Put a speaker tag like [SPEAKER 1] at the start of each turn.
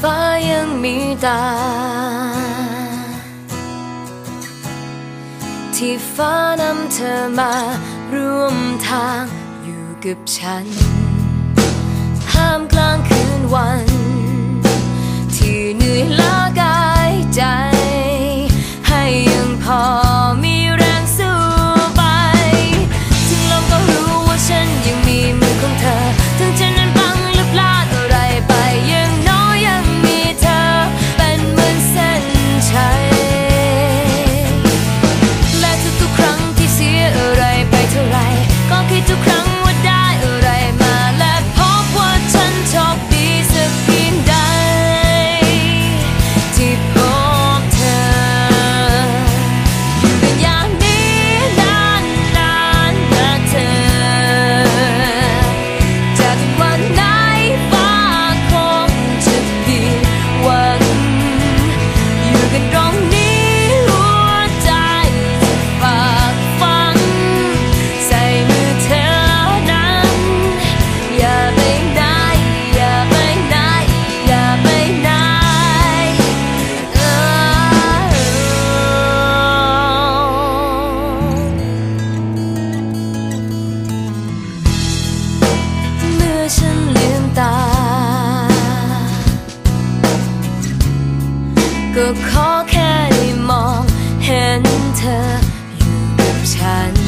[SPEAKER 1] ฟ้ายังมีตา ที่ฟ้านำเธอมาร่วมทางอยู่กับฉัน ห้ามกลางคืนวัน ก็ขอแค่ได้มองเห็นเธออยู่กับฉัน